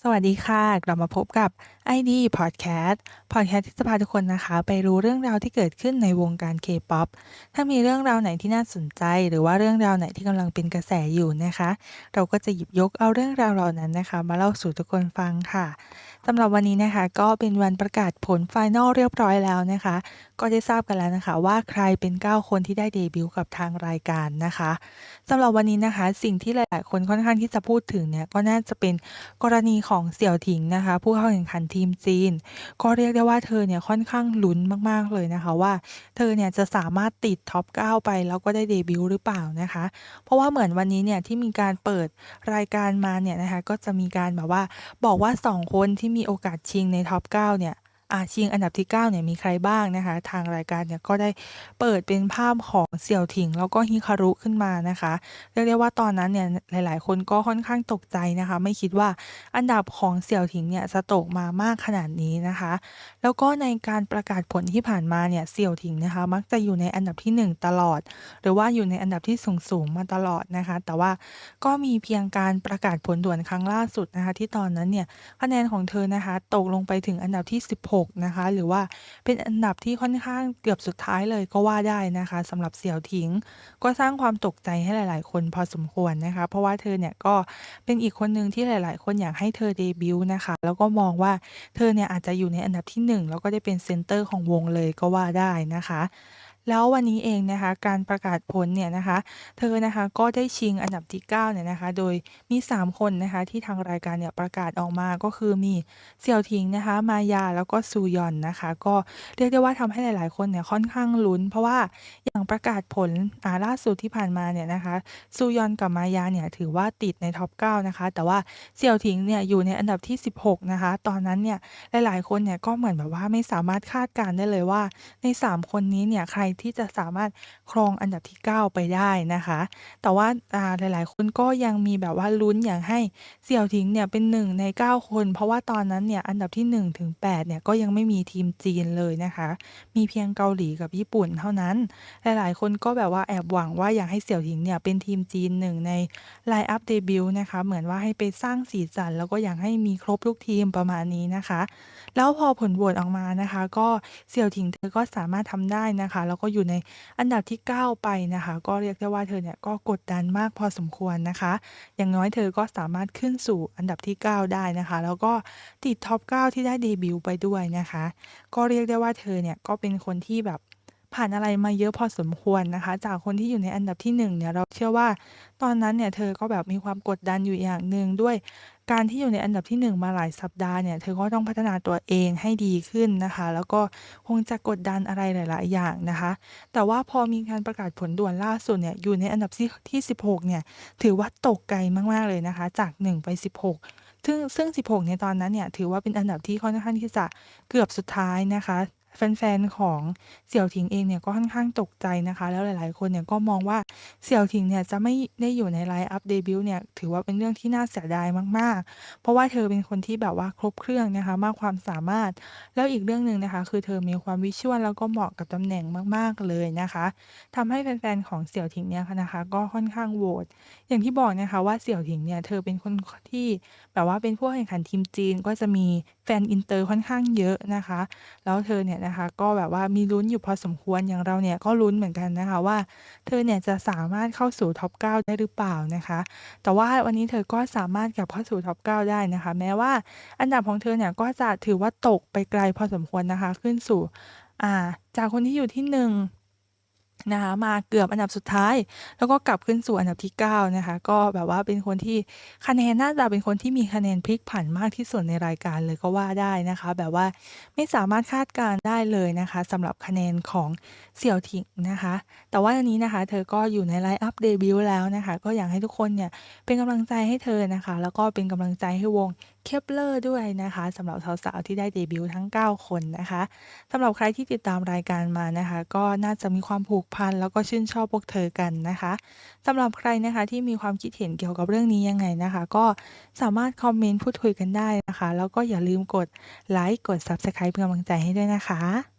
สวัสดีค่ะ กลับมาพบกับ ID Podcast Podcast ที่จะพาทุกคนนะคะ ไปรู้เรื่องราวที่เกิดขึ้นในวงการ K-pop ถ้ามีเรื่องราวไหนที่น่าสนใจ หรือว่าเรื่องราวไหนที่กำลังเป็นกระแสอยู่นะคะ เราก็จะหยิบยกเอาเรื่องราวเหล่านั้นนะคะ มาเล่าสู่ทุกคนฟังค่ะสำหรับวันนี้นะคะ ก็เป็นวันประกาศผลไฟนลเรียบร้อยแล้วนะคะ ก็ได้ทราบกันแล้วนะคะ ว่าใครเป็น 9 คนที่ได้เดบิวต์กับทางรายการนะคะสำหรับวันนี้นะคะ สิ่งที่หลายๆคนค่อนข้างที่จะพูดถึงเนี่ยก็น่าจะเป็นกรณีของเสี่ยวถิงนะคะ ผู้เข้าแข่งขันทีมจีน ก็เรียกได้ว่าเธอเนี่ยค่อนข้างลุ้นมากๆเลยนะคะว่า เธอเนี่ยจะสามารถติดท็อป 9 ไปแล้วก็ได้เดบิวต์หรือเปล่านะคะ เพราะว่าเหมือนวันนี้เนี่ยที่มีการเปิดรายการมาเนี่ยนะคะก็จะมีการแบบว่าบอกว่า 2 คนที่มีโอกาสชิงในท็อป 9 เนี่ย ชิงอันดับที่9เนี่ยมีใครบ้างนะคะ ทางรายการเนี่ยก็ได้เปิดเป็นภาพของเสี่ยวถิง แล้วก็ฮิคารุขึ้นมานะคะ เรียกได้ว่าตอนนั้นเนี่ยหลาย ๆ คนก็ค่อนข้างตกใจนะคะ ไม่คิดว่าอันดับของเสี่ยวถิงเนี่ยจะตกมามากขนาดนี้นะคะ แล้วก็ในการประกาศผลที่ผ่านมาเนี่ยเสี่ยวถิงนะคะ มักจะอยู่ในอันดับที่ 1 ตลอด หรือว่าอยู่ในอันดับที่สูง ๆ มาตลอดนะคะ แต่ว่าก็มีเพียงการประกาศผลด่วนครั้งล่าสุดนะคะ ที่ตอนนั้นเนี่ยคะแนนของเธอนะคะ ตกลงไปถึงอันดับที่ 16นะคะ หรือว่าเป็นอันดับที่ค่อนข้างเกือบสุดท้ายเลยก็ว่าได้นะคะสำหรับเสี่ยวถิง ก็สร้างความตกใจให้หลาย ๆ คนพอสมควรนะคะ เพราะว่าเธอเนี่ยก็เป็นอีกคนหนึ่งที่หลาย ๆ คนอยากให้เธอเดบิวต์นะคะ แล้วก็มองว่าเธอเนี่ยอาจจะอยู่ในอันดับที่ 1 แล้วก็ได้เป็นเซนเตอร์ของวงเลยก็ว่าได้นะคะ แล้ววันนี้เองนะคะการประกาศผลเนี่ยนะคะ เธอนะคะก็ได้ชิงอันดับที่9เนี่ยนะคะ โดยมี 3 คนนะคะที่ทางรายการเนี่ยประกาศออกมาก็คือมีเสี่ยวถิงนะคะ มายาแล้วก็ซูยอนนะคะ ก็เรียกได้ว่าทำให้หลาย ๆ คนเนี่ยค่อนข้างลุ้น เพราะว่าอย่างประกาศผลอาล่าสุดที่ผ่านมาเนี่ยนะคะซูยอนกับมายาเนี่ยถือว่าติดในท็อป9นะคะ แต่ว่าเสี่ยวถิงเนี่ยอยู่ในอันดับที่ 16 นะคะ ตอนนั้นเนี่ยหลาย ๆ คนเนี่ยก็เหมือนแบบว่าไม่สามารถคาดการได้เลยว่าใน 3 คนนี้เนี่ยใครที่จะสามารถครองอันดับที่ 9 ไปได้นะคะ แต่ว่าอ่าหลายๆ คนก็ยังมีแบบว่าลุ้นอยากให้เสี่ยวถิงเนี่ยเป็น 1 ใน 9 คน เพราะว่าตอนนั้นเนี่ยอันดับที่ 1 ถึง 8 เนี่ยก็ยังไม่มีทีมจีนเลยนะคะ มีเพียงเกาหลีกับญี่ปุ่นเท่านั้น หลายๆ คนก็แบบว่าแอบหวังว่าอยากให้เสี่ยวถิงเนี่ยเป็นทีมจีน1ในไลน์อัปเดบิวต์นะคะ เหมือนว่าให้ไปสร้างสีสัน แล้วก็อยากให้มีครบทุกทีมประมาณนี้นะคะ แล้วพอผลโหวตออกมานะคะ ก็เสี่ยวถิงเธอก็สามารถทำได้นะคะแล้วก็อยู่ในอันดับที่ 9 ไปนะคะ ก็เรียกได้ว่าเธอเนี่ยก็กดดันมากพอสมควรนะคะ อย่างน้อยเธอก็สามารถขึ้นสู่อันดับที่ 9 ได้นะคะ แล้วก็ติดท็อป 9 ที่ได้เดบิวต์ไปด้วยนะคะ ก็เรียกได้ว่าเธอเนี่ยก็เป็นคนที่แบบ ผ่านอะไรมาเยอะพอสมควรนะคะ จากคนที่อยู่ในอันดับที่1เนี่ยเราเชื่อว่าตอนนั้นเนี่ยเธอก็แบบมีความกดดันอยู่อย่างหนึ่งด้วย การที่อยู่ในอันดับที่ 1 มาหลายสัปดาห์เนี่ยเธอก็ต้องพัฒนาตัวเองให้ดีขึ้นนะคะ แล้วก็คงจะกดดันอะไรหลาย ๆ อย่างนะคะ แต่ว่าพอมีการประกาศผลด่วนล่าสุดเนี่ยอยู่ในอันดับที่ที่16 เนี่ยถือว่าตกไกลมาก ๆ เลยนะคะ จาก 1 ไป 16ซึ่งซึ่ง 16 ในตอนนั้นเนี่ย ถือว่าเป็นอันดับที่ค่อนข้างที่จะเกือบสุดท้ายนะคะ แฟนๆของเสี่ยวถิงเองเนี่ยก็ค่อนข้างตกใจนะคะ แล้วหลายๆ คนเนี่ยก็มองว่าเสี่ยวถิงเนี่ยจะไม่ได้อยู่ในไลน์อัปเดบิวต์เนี่ยถือว่าเป็นเรื่องที่น่าเสียดายมากๆ เพราะว่าเธอเป็นคนที่แบบว่าครบเครื่องนะคะ มากความสามารถ แล้วอีกเรื่องหนึ่งนะคะ คือเธอมีความวิชวลแล้วก็เหมาะกับตำแหน่งมากๆเลยนะคะทำให้แฟนๆของเสี่ยวถิงเนี่ยนะคะ ก็ค่อนข้างโหวตอย่างที่บอกนะคะว่าเสี่ยวถิงเนี่ยเธอเป็นคนที่แบบว่าเป็นผู้แข่งขันทีมจีน ก็จะมีแฟนอินเตอร์ค่อนข้างเยอะนะคะ แล้วเธอเนี่ยนะคะ ก็แบบว่ามีลุ้นอยู่พอสมควรอย่างเราเนี่ยก็ลุ้นเหมือนกันนะคะว่า เธอเนี่ยจะสามารถเข้าสู่ท็อป 9 ได้หรือเปล่านะคะ แต่ว่าวันนี้เธอก็สามารถกลับเข้าสู่ท็อป 9 ได้นะคะ แม้ว่าอันดับของเธอเนี่ยก็จะถือว่าตกไปไกลพอสมควรนะคะ ขึ้นสู่อ่าจากคนที่อยู่ที่ 1 นะคะมาเกือบอันดับสุดท้าย แล้วก็กลับขึ้นสู่อันดับที่9นะคะก็แบบว่าเป็นคนที่คะแนนน่าจะเป็นคนที่มีคะแนนพลิกผันมากที่สุดในรายการเลยก็ว่าได้นะคะ แบบว่าไม่สามารถคาดการได้เลยนะคะสำหรับคะแนนของเสี่ยวถิงนะคะ แต่ว่าอันนี้นะคะ เธอก็อยู่ในไลน์อัปเดบิวต์แล้วนะคะ ก็อยากให้ทุกคนเนี่ยเป็นกำลังใจให้เธอนะคะ แล้วก็เป็นกำลังใจให้วง Kep1er ด้วยนะคะสำหรับสาว ๆ ที่ได้เดบิวต์ทั้ง 9 คนนะคะสำหรับใครที่ติดตามรายการมานะคะ ก็น่าจะมีความผูกพันแล้วก็ชื่นชอบพวกเธอกันนะคะสำหรับใครนะคะที่มีความคิดเห็นเกี่ยวกับเรื่องนี้ยังไงนะคะ ก็สามารถคอมเมนต์พูดคุยกันได้นะคะ แล้วก็อย่าลืมกดไลค์กด Subscribe เป็นกำลังใจให้ด้วยนะคะ